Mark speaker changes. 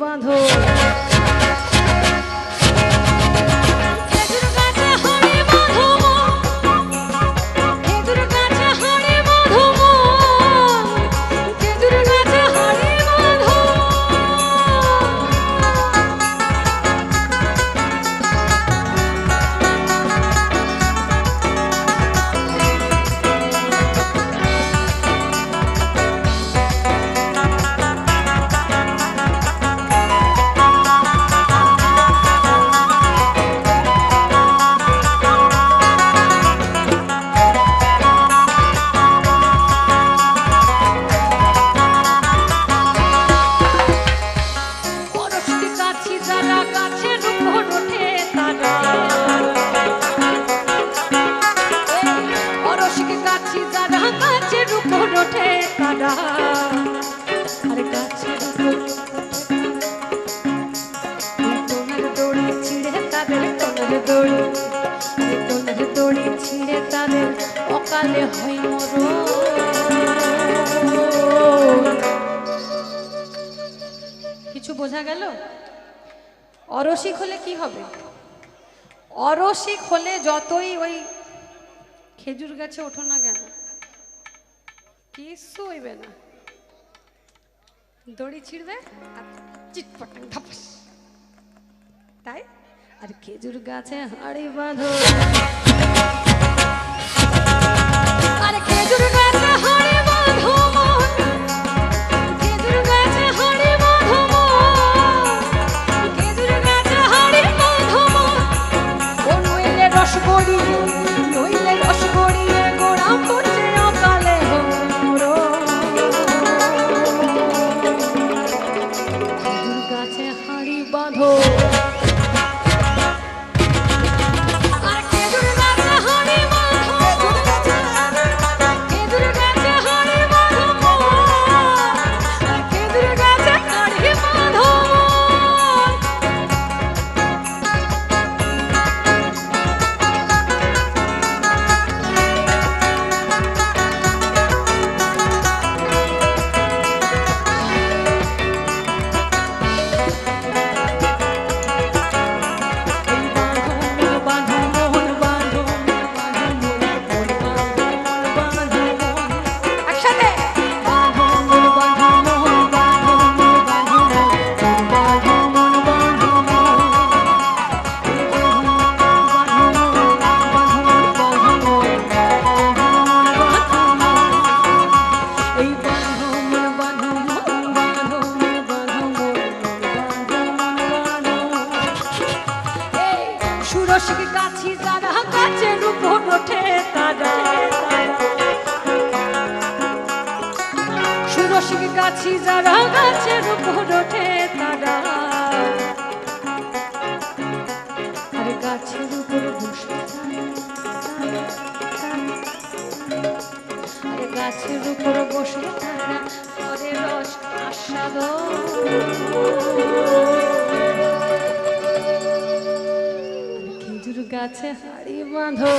Speaker 1: বাঁধো। কিছু বোঝা গেল? অরসিক হলে কি হবে? অরসিক হলে যতই ওই খেজুর গাছে ওঠো না কেন, কিছু হইবে না। দড়ি ছিঁড়বে আর চিটপটাং ধাপাস তাই? আর খেজুর গাছে হাড়ি বাঁধো। বাসি যারা গাছের উপর ওঠে তারা। আর গাছের উপর বসে আর গাছের উপর বসে তারা পরে রস আস্বাদন। গাছে হাড়ি বাঁধো।